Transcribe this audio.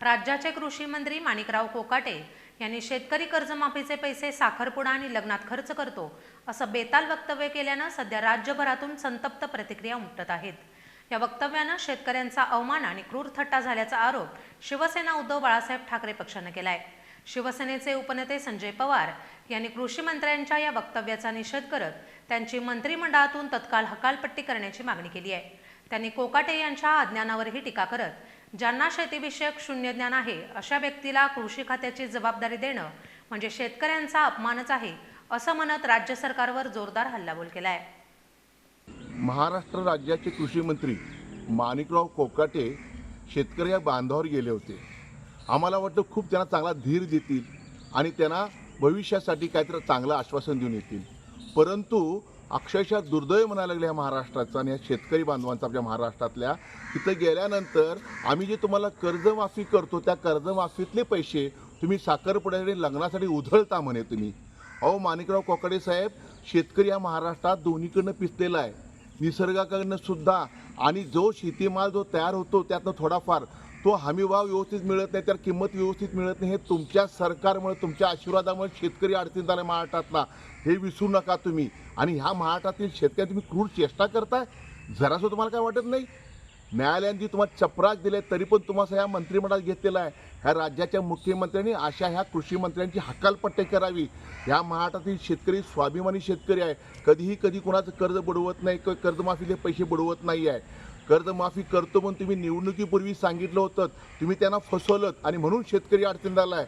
राज्याचे कृषी मंत्री माणिकराव कोकाटे यांनी शेतकरी कर्जमाफीचे पैसे साखरपुडा आणि लग्नात खर्च करतो असं बेताल वक्तव्य केल्यानं सध्या राज्यभरातून संतप्त प्रतिक्रिया उमटत आहेत. या वक्तव्यानं शेतकऱ्यांचा अवमान आणि क्रूर थट्टा झाल्याचा आरोप शिवसेना उद्धव बाळासाहेब ठाकरे पक्षानं केलाय. शिवसेनेचे उपनेते संजय पवार यांनी कृषी मंत्र्यांच्या या वक्तव्याचा निषेध करत त्यांची मंत्रिमंडळातून तत्काळ हकालपट्टी करण्याची मागणी केली आहे. त्यांनी कोकाटे यांच्या अज्ञानावरही टीका करत ज्यांना शेतीविषयक शून्य ज्ञान आहे अशा व्यक्तीला कृषी खात्याची जबाबदारी देणं म्हणजे शेतकऱ्यांचा अपमानच आहे असं म्हणत राज्य सरकारवर जोरदार हल्लाबोल केलाय. महाराष्ट्र राज्याचे कृषी मंत्री माणिकराव कोकाटे शेतकरी या बांधावर गेले होते. आम्हाला वाटतं खूप त्यांना चांगला धीर देतील आणि त्यांना भविष्यासाठी काहीतरी चांगलं आश्वासन देऊन येतील. परंतु अक्षरशः दुर्दैव म्हणायला लागले या महाराष्ट्राचं आणि या शेतकरी बांधवांचा आपल्या महाराष्ट्रातल्या. तिथं गेल्यानंतर आम्ही जे तुम्हाला कर्जमाफी करतो त्या कर्जमाफीतले पैसे तुम्ही साखरपुड्यासाठी लग्नासाठी उधळता म्हणे तुम्ही. अहो माणिकराव कोकडे साहेब शेतकरी या महाराष्ट्रात दोन्हीकडनं पिसलेला आहे. निसर्गाकडनं सुद्धा आणि जो शेतीमाल जो तयार होतो त्यातनं थोडाफार तो हमीभाव व्यवस्थित मिळत नाही तर किंमत व्यवस्थित मिळत नाही हे तुमच्या सरकारमुळे तुमच्या आशीर्वादामुळे शेतकरी अडचणीत आला महाराष्ट्रातला. हे विसरू नका तुम्ही. आणि ह्या महाराष्ट्रातील शेतकरी तुम्ही क्रूर चेष्टा करताय? जरासं तुम्हाला काय वाटत नाही? न्यायालयाने जी तुम्हाला चपराक दिले तरी पण तुम्हाला ह्या मंत्रिमंडळात घेतलेला आहे. ह्या राज्याच्या मुख्यमंत्र्यांनी अशा ह्या कृषी मंत्र्यांची हकालपट्टी करावी. ह्या महाराष्ट्रातील शेतकरी स्वाभिमानी शेतकरी आहे. कधीही कधी कोणाचं कर्ज बुडवत नाही कर्जमाफीचे पैसे बुडवत नाही आहे कर्जमाफी करतो पण तुम्ही निवडणुकीपूर्वी सांगितलं होतं. तुम्ही त्यांना फसवलं आणि म्हणून शेतकरी अडचणीला आहे